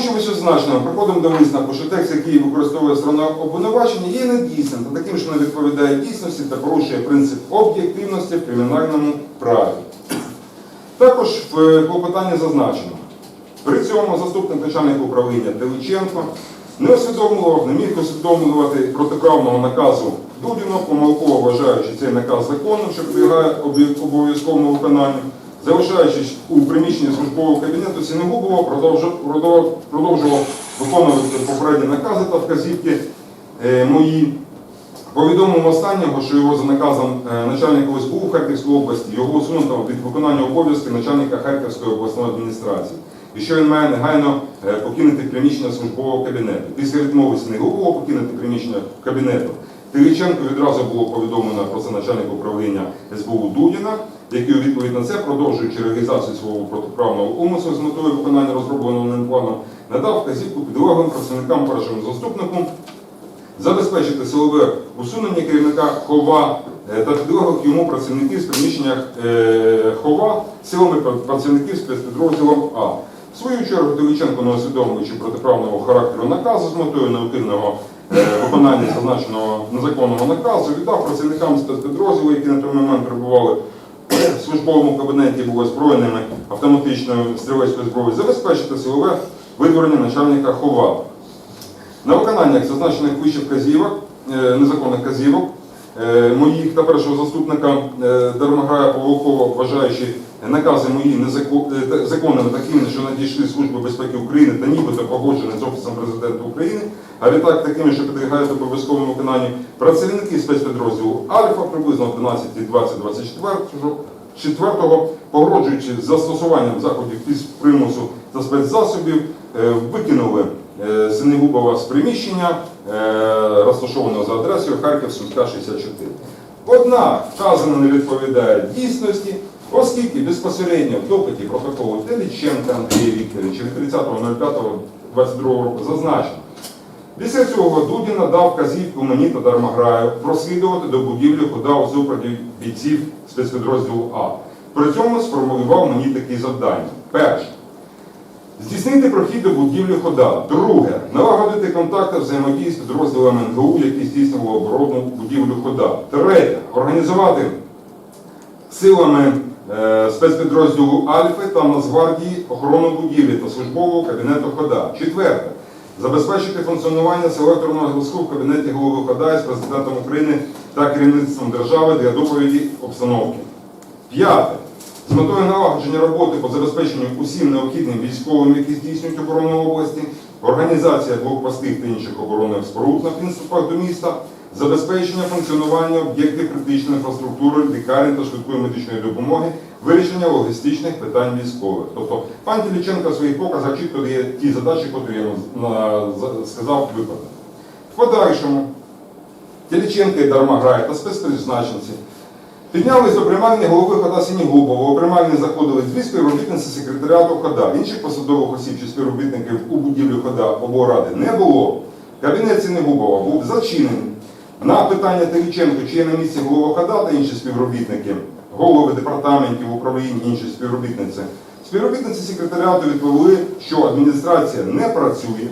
Що вищезначено, приходимо до висновку, що текст, який використовує сторона обвинувачення, є недійсним та таким, що не відповідає дійсності та порушує принцип об'єктивності в кримінальному праві. Також в е, клопотанні зазначено. При цьому заступник начальника управління Теличенко не усвідомлював, не міг усвідомлювати протиправного наказу Дудіна, помилково вважаючи цей наказ законним, що підлягає обов'язковому виконанню, залишаючись у приміщенні службового кабінету Сінегубова, продовжував, продовжував виконувати попередні накази та вказівки е, мої. Повідомив останнього, що його за наказом е, начальника СБУ Харківської області його усунуто від виконання обов'язків начальника Харківської обласної адміністрації. І що він має негайно е, покинути приміщення службового кабінету. Після відмови Снегового покинути приміщення кабінету. Тиліченко відразу було повідомлено про це начальник управління СБУ Дудіна, який у відповідь на це, продовжуючи реалізацію свого протиправного умислу з метою виконання розробленого ним плану, надав вказівку підлеглим працівникам першому заступнику забезпечити силове усунення керівника хова е, та підлеглих йому працівників з приміщення е, хова силами працівників спецпідрозділом А. В свою чергу Теличенко, не усвідомлюючи протиправного характеру наказу з метою необхідного е, виконання зазначеного незаконного наказу, віддав працівникам спецпідрозділу, які на той момент перебували службовому кабінеті, були озброєними автоматичною стрілецькою зброєю, забезпечити силове видворення начальника хова. На виконання зазначених вище вказівок, е, незаконних вказівок, е, моїх та першого заступника е, Дармаграя Павлукова, вважаючи накази мої законними такими, що надійшли Служби безпеки України та нібито погоджені з Офісом президента України, а відтак такими, що підлягають обов'язковому виконанню працівники спецпідрозділу Альфа приблизно о 11.20.24 Четвертого, погрожуючи застосуванням заходів примусу та спецзасобів, е, викинули е, Синегубова з приміщення, е, розташованого за адресою Харків Сумська 64. Однак вказано не відповідає дійсності, оскільки безпосередньо в допиті протоколу Теліченка Андрія Вікторовича від 30.05.22 року зазначено, Після цього Дудін надав вказівку мені та Дармаграю прослідувати до будівлі хода у супроводі бійців спецпідрозділу А. При цьому сформулював мені такі завдання. Перше. Здійснити прохід до будівлі хода. Друге. Налагодити контакти взаємодії з підрозділами НГУ, які здійснювали оборону будівлю хода. Третє. Організувати силами е, спецпідрозділу Альфи та Нацгвардії охорону будівлі та службового кабінету хода. Четверте. Забезпечити функціонування селекторного зв'язку в кабінеті голови хода із президентом України та керівництвом держави для доповіді обстановки. П'яте. З метою налагодження роботи по забезпеченню усім необхідним військовим, які здійснюють оборону області, організація блокпостів та інших оборонних споруд на підступах до міста, забезпечення функціонування об'єктів критичної інфраструктури, лікарень та швидкої медичної допомоги, вирішення логістичних питань військових. Тобто пан Тіліченко в своїх показах чітко дає ті задачі, які я за- сказав виконати. В подальшому Тіліченко і Дармаграй та спецпризначенці Піднялись до приймальні голови хода Сінігубова. У приймальні заходили дві співробітниці секретаріату хода. Інших посадових осіб чи співробітників у будівлі хода облради не було. Кабінет Сінігубова був зачинений. На питання Теліченко, чи є на місці голова хода та інші співробітники, голови департаментів управлінь, інші співробітниці. Співробітниці секретаріату відповіли, що адміністрація не працює.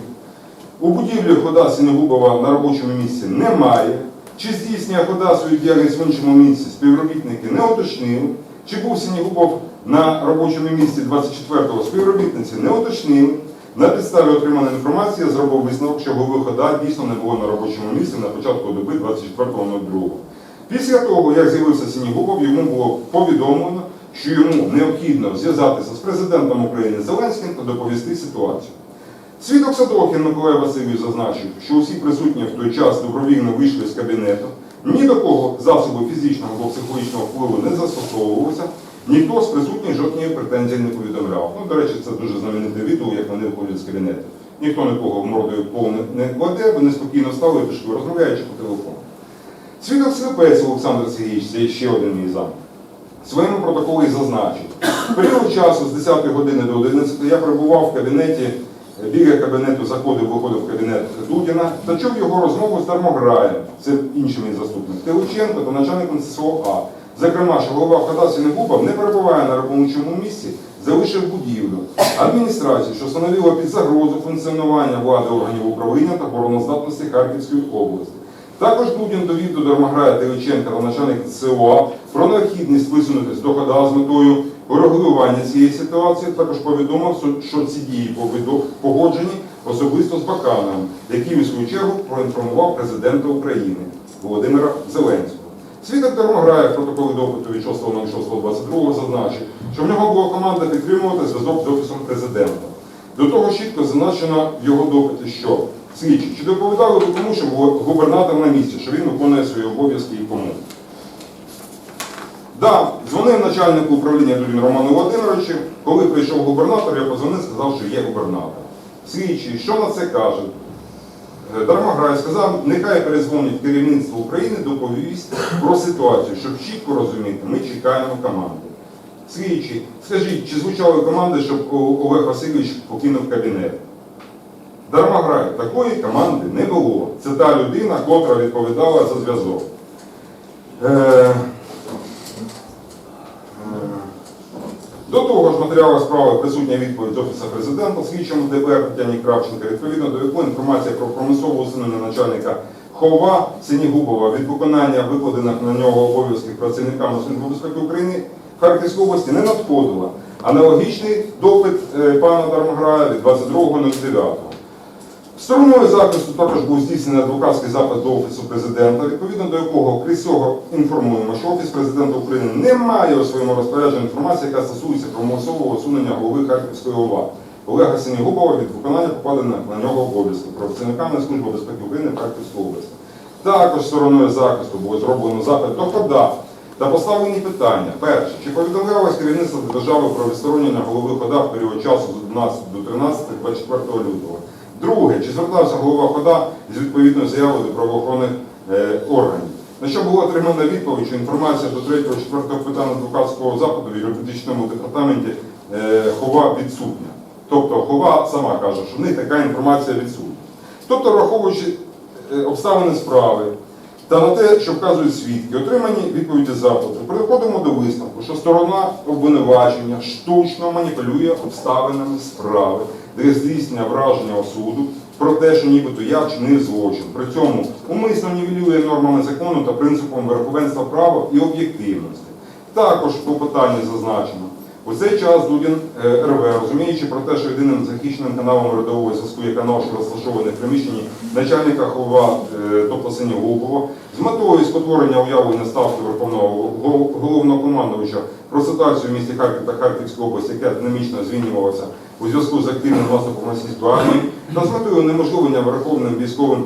У будівлі хода Сінегубова на робочому місці немає. Чи здійснює хода свою діяльність в іншому місці, співробітники не уточнили. Чи був Сінегубов на робочому місці 24-го співробітниці не уточнили. На підставі отриманої інформації я зробив висновок, що голови хода дійсно не було на робочому місці на початку доби 24.02. Після того, як з'явився Сінігубов, йому було повідомлено, що йому необхідно зв'язатися з президентом України Зеленським та доповісти ситуацію. Свідок Садохін Миколай Васильович зазначив, що усі присутні в той час добровільно вийшли з кабінету, ні до кого засоби фізичного або психологічного впливу не застосовувалося, ніхто з присутніх жодної претензії не повідомляв. Ну, до речі, це дуже знамените відео, як вони виходять з кабінету. Ніхто нікого мордою пол не- кладе, вони спокійно стали пішли, розмовляючи по телефону. Свідок Слепець Олександр Сергійович, це ще один мій зам. В своєму протоколі зазначив, в період часу з 10 години до 11 я перебував в кабінеті, біля кабінету заходив, виходив в кабінет Дудіна та чув його розмову з Дармограєм, це інший мій заступник, Теличенко та начальником ССО А. Зокрема, що голова хода Сінегубов не перебуває на робочому місці залишив будівлю адміністрації, що становила під загрозу функціонування влади органів управління та обороноздатності Харківської області. Також Дудін довів до Дармограя Теличенка та начальника СОА про необхідність висунутися до хода з метою урегулювання цієї ситуації. Також повідомив, що ці дії погоджені особисто з Бакановим, який у свою чергу проінформував президента України Володимира Зеленського. Свідок Дармограя в протоколі допиту від 6.06.22 зазначив, що в нього була команда підтримувати зв'язок з Офісом президента. До того чітко зазначено в його допиті, що слідчі, чи доповідали ви тому, що губернатор на місці, що він виконує свої обов'язки і кому? Да, дзвонив начальнику управління Дудін Роману Володимировичу. Коли прийшов губернатор, я позвонив, сказав, що є губернатор. Слідчий, що на це каже? Е, Дармограй сказав, нехай перезвонить керівництво України, доповість про ситуацію, щоб чітко розуміти, ми чекаємо команди. Слідчий, скажіть, чи звучали команди, щоб Олег Васильович покинув кабінет? Дармограй, такої команди не було. Це та людина, котра відповідала за зв'язок. Е, е, До того ж, в справи присутня відповідь Офісу президента, слідчому ДБР Тетяні Кравченка, відповідно до якої інформація про промислове усунення начальника Хова Синігубова від виконання викладених на нього обов'язків працівниками Служби безпеки України Харківської області не надходила. Аналогічний допит е, пана Дармограя від 22.09. Стороною захисту також був здійснений адвокатський запит до Офісу президента, відповідно до якого крізь цього інформуємо, що Офіс президента України не має у своєму розпорядженні інформації, яка стосується примусового усунення голови Харківської ОВА Олега Синігубова від виконання покладених на нього обов'язків працівниками Служби безпеки України Харківської області. Також стороною захисту було зроблено запит до ХОДА та поставлені питання. Перше, чи повідомлялось керівництво держави про відсторонення голови ХОДА в період часу з 11 до 13 24 лютого? Друге, чи звертався голова ХОДА з відповідною заявою до правоохоронних е, органів? На що було отримано відповідь, що інформація до 3 4 питання адвокатського запиту в юридичному департаменті е, ХОВА відсутня. Тобто ХОВА сама каже, що в них така інформація відсутня. Тобто, враховуючи е, обставини справи та на те, що вказують свідки, отримані відповіді запиту, переходимо до висновку, що сторона обвинувачення штучно маніпулює обставинами справи для здійснення враження осуду про те, що нібито я вчинив злочин. При цьому умисно нівелює нормами закону та принципом верховенства права і об'єктивності. Також в клопотанні зазначено. У цей час Дудін е, РВ, розуміючи про те, що єдиним захищеним каналом родового зв'язку є канал, що розташований в приміщенні начальника хова, е, тобто Синігубова, з метою спотворення уявлення ставки Верховного Гол- головнокомандувача про ситуацію в місті Харків та Харківській області, яка динамічно змінювалася у зв'язку з активним наступом російської армії, та з метою унеможливлення верховним військовим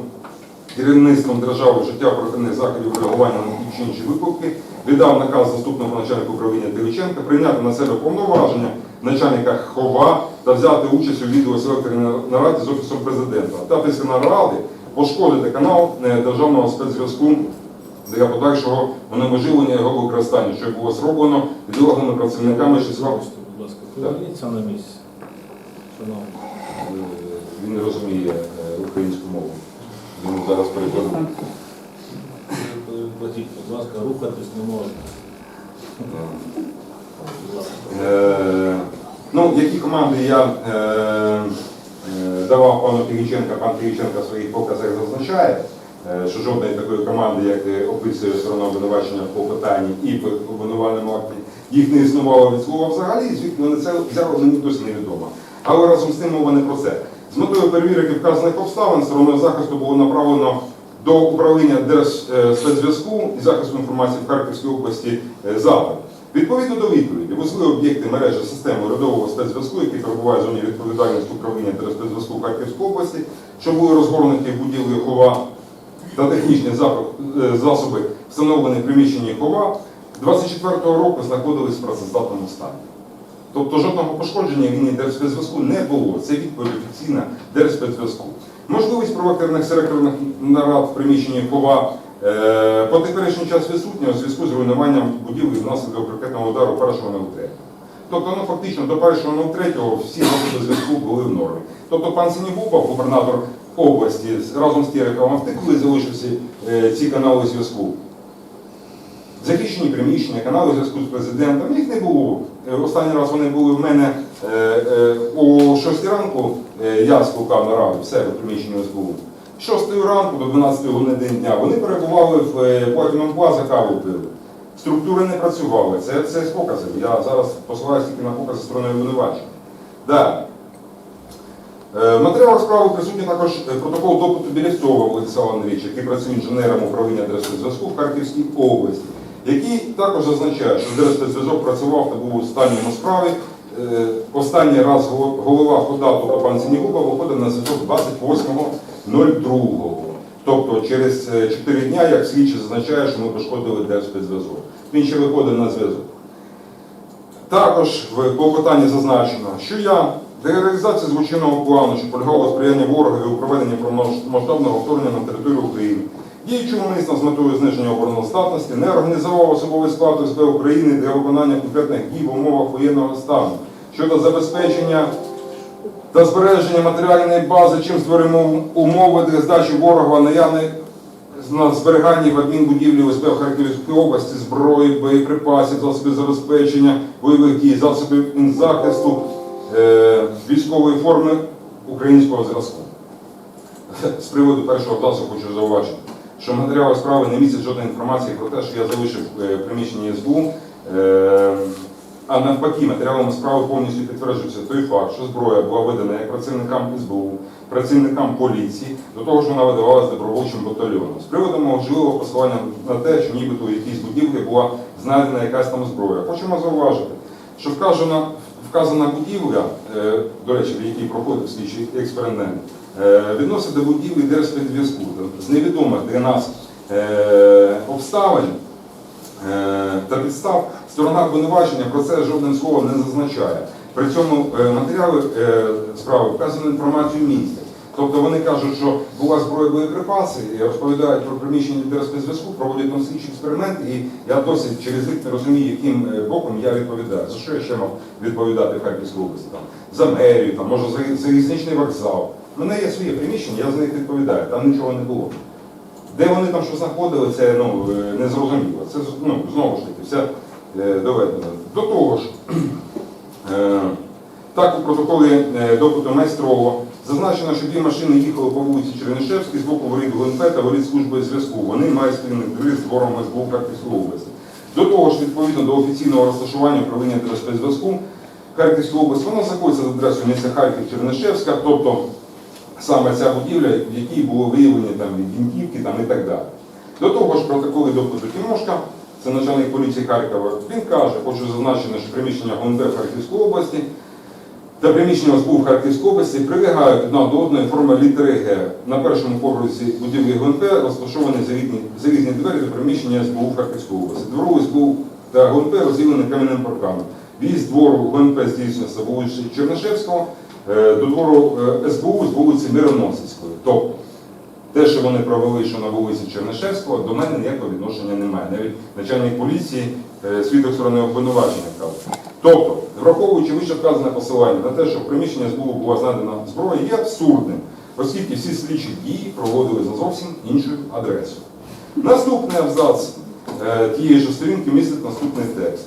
керівництвом держави вжиття оперативних заходів реагування на ті чи інші виклики, віддав наказ заступному начальнику управління Дивиченка прийняти на себе повноваження начальника ХОВА та взяти участь у відеоселекторній нараді з Офісом президента. Та після наради пошкодити канал е, державного спецзв'язку для подальшого унеможливлення його використання, що було зроблено відділовими працівниками числа. Будь ласка, поверніться на місце. Шановні. Е, Він не розуміє е, українську мову. Він зараз. Платіть, будь ласка, рухатись не можна. Е, Ну, які команди я давав пану Кириченка, пан Кириченко в своїх показах зазначає, що жодної такої команди, як описує сторона обвинувачення по питанні і в обвинувальному акті, їх не існувало від слова взагалі, і звідки вони це взяли, мені досі невідомо. Але разом з тим мова не про це. З метою перевірки вказаних обставин стороною захисту було направлено до управління Держспецзв'язку і захисту інформації в Харківській області е, запит. Відповідно до відповіді, вузли об'єкти мережі системи родового спецзв'язку, які перебувають в зоні відповідальності управління Держспецзв'язку Харківської області, що були розгорнуті в будівлі хова та технічні е, засоби, встановлені в приміщенні хова, 24-го року знаходились в працездатному стані. Тобто жодного пошкодження лінії Держспецзв'язку не було. Це відповідь офіційна Держспецзв'язку. Можливість провокаторних селекторних нарад в приміщенні хова е, по теперішній час відсутня у зв'язку з руйнуванням будівлі внаслідок ракетного удару 1.03. Тобто, ну фактично до 1.03 всі засоби зв'язку були в нормі. Тобто пан Синігубов, губернатор області, разом з Тереховим втекли, залишився е, ці канали зв'язку. Захищені приміщення, канали зв'язку з президентом. Їх не було. Е, Останній раз вони були в мене е, е, о 6 ранку. Я скликав нараду в себе в приміщенні СБУ. З 6 ранку до 12 години дня вони перебували в Платінум Плаза, каву пили. Структури не працювали. Це, це з показів. Я зараз посилаюся тільки на покази сторони обвинувачення. Далі. В справи присутній також протокол допиту Білєцова Владислава Андрійовича, який працює інженером управління Держспецзв'язку в Харківській області, який також зазначає, що Держспецзв'язок працював та був у станньому справі. Е, Останній раз голова Ходату пан Сінігуба виходив на зв'язок 28.02. Тобто через 4 дня, як слідчий зазначає, що ми пошкодили Держспецзв'язок. Він ще виходив на зв'язок. Також в клопотанні зазначено, що я для реалізації злочинного плану, що полягало сприяння ворога у проведенні повномасштабного вторгнення на територію України, діючи умисно з метою зниження обороноздатності, не організував особовий склад СБ України для виконання конкретних дій в умовах воєнного стану щодо забезпечення та збереження матеріальної бази, чим створимо умови для здачі ворога наявної на зберіганні в адмінбудівлі ОСБ в Харківській області зброї, боєприпасів, засобів забезпечення, бойових дій, засобів захисту е, військової форми українського зразку. З приводу першого класу хочу зауважити, що матеріали справи не містять жодної інформації про те, що я залишив е, в приміщенні СБУ. Е, а навпаки, матеріалами справи повністю підтверджується той факт, що зброя була видана як працівникам СБУ, працівникам поліції, до того ж вона видавалася добровольчим батальйоном. З приводу можливого посилання на те, що нібито в якійсь будівлі була знайдена якась там зброя. Хочемо зауважити, що вказана, вказана будівля, е, до речі, в якій проходив слідчий експеримент, е, відносить до будівлі Держпідв'язку. З невідомих для нас е, обставин та підстав сторона обвинувачення про це жодним словом не зазначає. При цьому матеріали справи вказано інформацію містять. Тобто вони кажуть, що була зброя боєприпаси, і розповідають про приміщення держспецзв'язку, проводять там слідчий експеримент, і я досить через рік не розумію, яким е, боком я відповідаю. За що я ще мав відповідати в Харківській області? Там, за мерію, там, може, за залізничний вокзал. У мене є своє приміщення, я за них відповідаю, там нічого не було. Де вони там що знаходили, це ну, е, не зрозуміло. Це ну, знову ж таки все доведено. До того ж, е, так у протоколі е, допиту майстрово зазначено, що дві машини їхали по вулиці Чернишевській з боку воріт ГУНП та воріт служби зв'язку. Вони мають спільний інтерес з ворогом СБУ Харківської області. До того ж, відповідно до офіційного розташування управління Держспецзв'язку Харківської області, воно знаходиться за адресою міста Харків Чернишевська, тобто саме ця будівля, в якій було виявлені там вінтівки і так далі. До того ж, протоколи допиту Тимошка, це начальник поліції Харкова, він каже, хочу зазначити, що приміщення ГУНП в Харківській області та приміщення СБУ в Харківській області прилягають одна до одної форми літери Г. На першому поверсі будівлі ГУНП розташовані залізні, двері до приміщення СБУ в Харківській області. Двору СБУ та ГУНП розділені кам'яним парканом. В'їзд двору ГУНП здійснюється вулиці Чернишевського е, до двору е, СБУ з вулиці Мироносицької. Тобто, те, що вони провели, що на вулиці Чернишевського, до мене ніякого відношення немає. Навіть начальник поліції, свідок сторони обвинувачення. Тобто, враховуючи вище вказане посилання на те, що в приміщенні СБУ була знайдена зброя, є абсурдним, оскільки всі слідчі дії проводили за зовсім іншою адресою. Наступний абзац е, тієї ж сторінки містить наступний текст.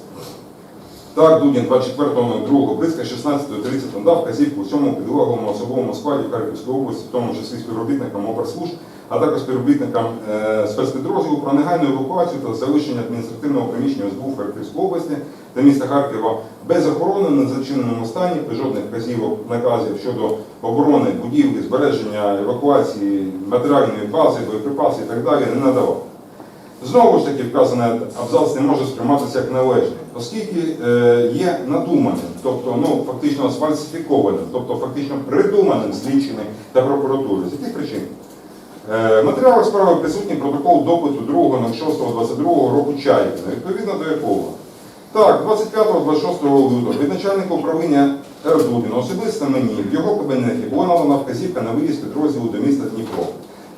Так, Дудін 24.02 близько 16.30 надав вказівку всьому підлеглому особовому складі Харківської області, в тому числі співробітникам опрслужб, а також співробітникам е, спецпідрозділу про негайну евакуацію та залишення адміністративного приміщення СБУ в Харківській області та міста Харкова без охорони на зачиненому стані, без жодних вказівок наказів щодо оборони будівлі, збереження евакуації матеріальної бази, боєприпасів і так далі не надавав. Знову ж таки, вказаний абзац не може сприйматися як належний, оскільки е, є надуманим, тобто ну, фактично сфальсифікованим, тобто фактично придуманим слідчими та прокуратурою. З яких причин? Е, в матеріалах справи присутній протокол допиту 2.06.22 року Чайкіна, відповідно до якого. Так, 25-26 лютого від начальника управління Ердудіна особисто мені в його кабінеті була надана вказівка на виїзд підрозділу до міста Дніпро.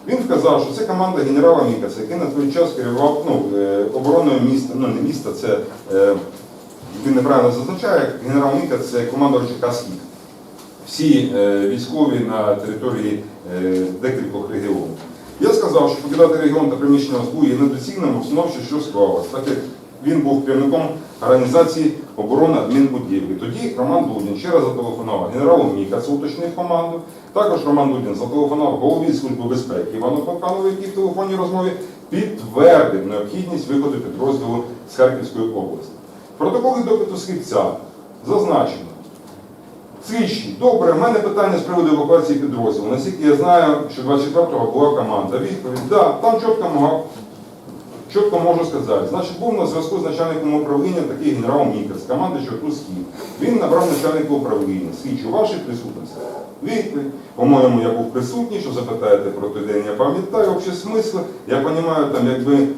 Він вказав, що це команда генерала Мікаса, який на той час керував ну, е, обороною міста, ну не міста, це е, він неправильно зазначає, генерал Мікас це команда РЧК Всі е, військові на території декількох регіонів. Я сказав, що покидати регіон та приміщення СБУ є недоцільним в обстановці, що склалось, так як він був керівником організації оборони адмінбудівлі. Тоді Роман Дудін ще раз зателефонував генералу Мікацу, уточнив команду. Також Роман Дудін зателефонував голові Служби безпеки Івану Полканову, який в телефонній розмові підтвердив необхідність виходу підрозділу з Харківської області. В протоколі допиту слідця зазначено. Слідчий, добре, в мене питання з приводу евакуації підрозділу. Наскільки я знаю, що 24-го була команда. Відповідь, да, там чітко мога, чітко можу сказати. Значить, був на зв'язку з начальником управління такий генерал Мікер з команди Чорту Схід. Він набрав начальника управління. Слідчий, у вашій присутності. Відповідь. По-моєму, я був присутній, що запитаєте про той день, я пам'ятаю, общі смисли. Я розумію, там якби е,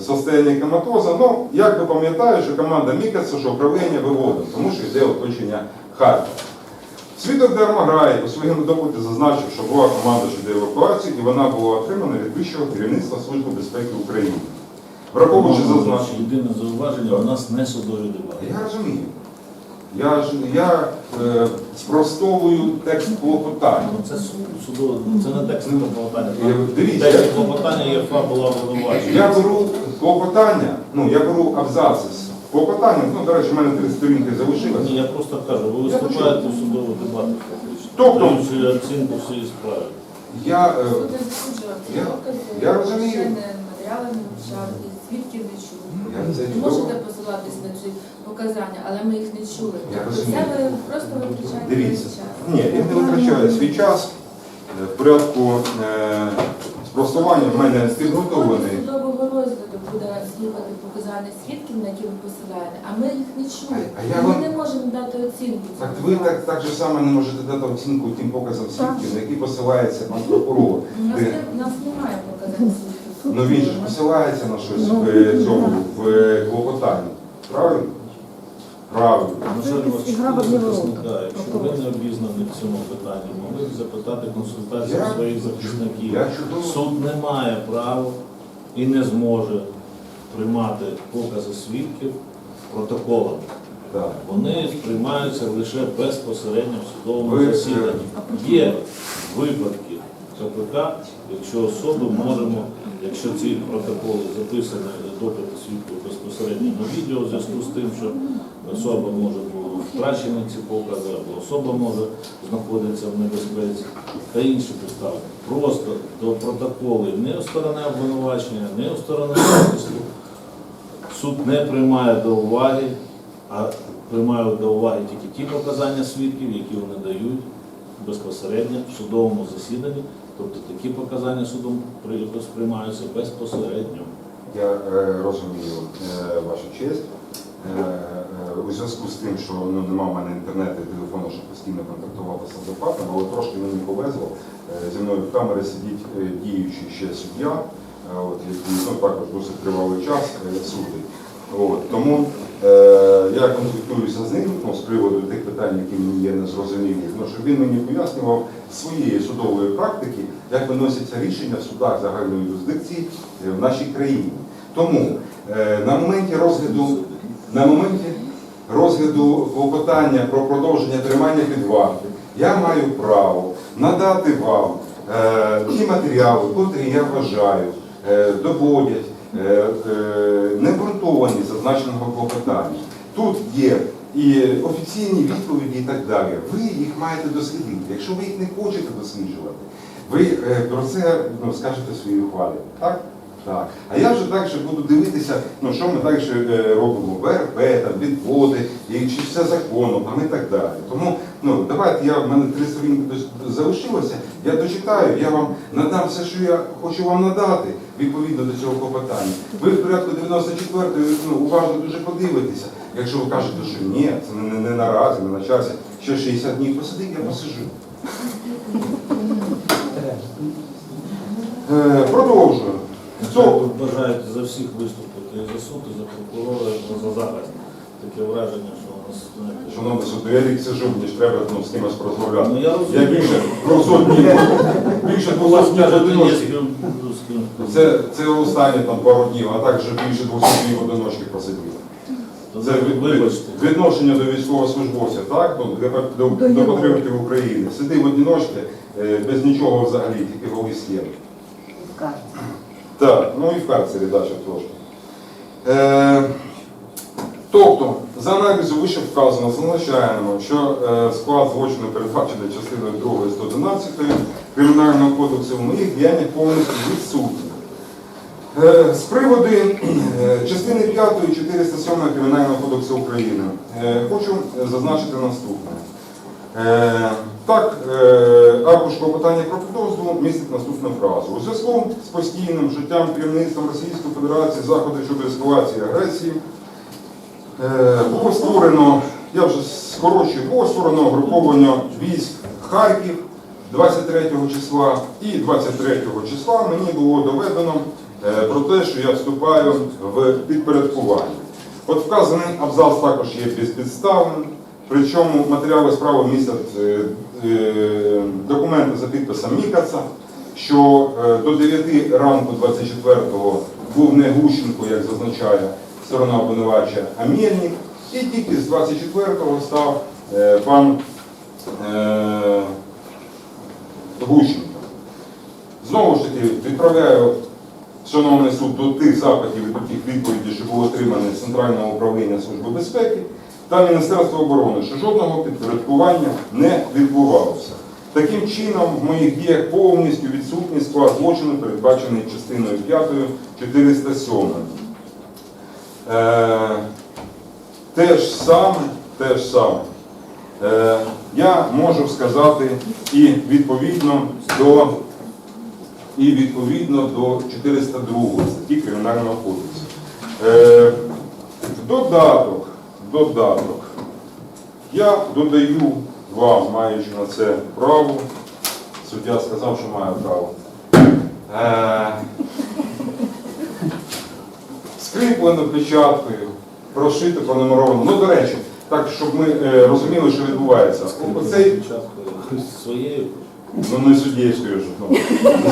состояние коматоза, ну, як би пам'ятаю, що команда Мікаса, що управління виводом, тому що йде оточення Харкова. Свідок Дермаграй у своєму допиті зазначив, що була команда щодо евакуації, і вона була отримана від вищого керівництва Служби безпеки України. Враховуючи зазначення. Єдине зауваження, у нас не судові дебати. Я розумію. Я, ж- я е, спростовую текст клопотання. Ну, Це суд, судове, це не текст клопотання. Е, Дивіться, Текст клопотання є фабула обвинувачення. я беру клопотання, ну я беру абзаци з клопотання, ну, до речі, в мене три сторінки залишилось. Ні, я просто кажу, ви виступаєте в судових дебатах фактично. Тобто- Даючи оцінку всієї справи. Я, е, не я- я розумію. матеріали не вивчав, і свідків не чув. я це можете посилатись на ці показання, але ми їх не чули. Я Тобто розумію. це ви просто витрачаєте Дивіться, час. ні, я не витрачаю свій час. Е, В порядку е, спростування в мене підготовлений. Судового розгляду буде слухати показання свідків, на які ви посилаєте, а ми їх не чули. А- а я ми вам- не можемо дати оцінку. Так ви так, так же само не можете дати оцінку тим показам свідків, на які посилається пан прокурор. У нас, Де- не, у нас немає показань свідків. Ну він же ж посилається на щось в е, цьому в е, клопотанні. Правильно? Правильно. Можливо, якась ігра в одні ворота. якщо ви не обізнані в цьому питанні, могли б запитати консультацію Я- своїх захисників. Я чудово. Суд не має права і не зможе приймати покази свідків протоколом. Так. Вони приймаються лише безпосередньо в судовому е, засіданні. Є випадки КПК, якщо особи можемо, якщо ці протоколи записані допити свідків безпосередньо на відео, в зв'язку з тим, що особа може бути втрачені ці покази, або особа може знаходитися в небезпеці та інші підстави. Просто до протоколів не у сторони обвинувачення, не у сторони захисту суд не приймає до уваги, а приймає до уваги тільки ті показання свідків, які вони дають безпосередньо в судовому засіданні. Тобто такі показання судом при- сприймаються безпосередньо. Я е, розумію е, вашу честь. Е, у зв'язку з тим, що ну, нема в мене інтернету і телефону, щоб постійно контактувати з адвокатом, але трошки мені повезло. Зі мною в камері сидить діючий ще суддя, який ну, також досить тривалий час судить. От, тому е, я консультуюся з ним ну, з приводу тих питань, які мені є незрозумілі, ну, щоб він мені пояснював своєї судової практики, як виносяться рішення в судах загальної юрисдикції е, в нашій країні. Тому е, на моменті розгляду, на моменті розгляду клопотання про продовження тримання під вартою я маю право надати вам е, ті матеріали, котрі я вважаю, е, доводять е, е, зазначеного клопотання. Тут є і офіційні відповіді і так далі. Ви їх маєте дослідити. Якщо ви їх не хочете досліджувати, ви е, про це ну, скажете в своїй ухвалі. Так? Так. А я вже далі буду дивитися, ну, що ми далі робимо, ВРП, там, відводи, і чи все законно, там, і так далі. Тому ну, давайте я, в мене три сторінки залишилося, я дочитаю, я вам надам все, що я хочу вам надати відповідно до цього клопотання. Ви в порядку 94-ї ну, уважно дуже подивитеся. Якщо ви кажете, що ні, це не, не, не наразі, не на часі, ще 60 днів посидить, я посижу. Е, продовжую. Цо- бажаєте за всіх виступити і за суд, і за прокурора, і за захист. Таке враження, що Шановний я рік сижу, мені ж треба ну, з кимось порозмовляти. Ну, я Я більше 200 днів, більше У вас 200 днів кажете, є з одиночки. Це, це останні там пару днів, а так вже більше 200 днів одиночки посидів. Це від, Вибачте. відношення до військовослужбовця, так? Ну, для, до, До до патріотів України. Сидив одиночки, е, без нічого взагалі, тільки голий схеми. Так, ну і в карцері далі теж. Е, тобто, за аналізу вище вказано, зазначаємо, що е, склад злочину передбачений частиною 2 111 Кримінального кодексу в моїх діяннях повністю відсутні. Е, З приводу е, частини 5 407 Кримінального кодексу України хочу зазначити наступне. Так, аркуш клопотання про підозру містить наступну фразу. У зв'язку з постійним життям керівництвом Російської Федерації заходи щодо ескалації агресії було створено, я вже скорочую, було створено угруповання військ Харків 23 числа і 23 числа мені було доведено е, про те, що я вступаю в підпорядкування. От вказаний абзац також є безпідставним, причому матеріали справи містять е, е, документи за підписом Мікаца, що е, до 9 ранку 24-го був не Гущенко, як зазначає сторона обвинувача, а Мельник, і тільки з 24-го став е, пан е, Гущенко. Знову ж таки, відправляю шановний суд до тих запитів і до тих відповідей, що були отримані з Центрального управління Служби безпеки та Міністерства оборони, що жодного підпорядкування не відбувалося. Таким чином, в моїх діях повністю відсутній склад злочину, передбачений частиною 5 407. Е, те ж саме, те ж саме. Е, я можу сказати і відповідно до і відповідно до 402 статті Кримінального кодексу. Е, додаток, додаток, я додаю вам, маючи на це право, суддя сказав, що маю право. Е, скріплену печаткою, прошито, пронумеровано. Ну, до речі, так, щоб ми е, розуміли, що відбувається. Оцей, своєю. ну не суддєвською ж. Ну.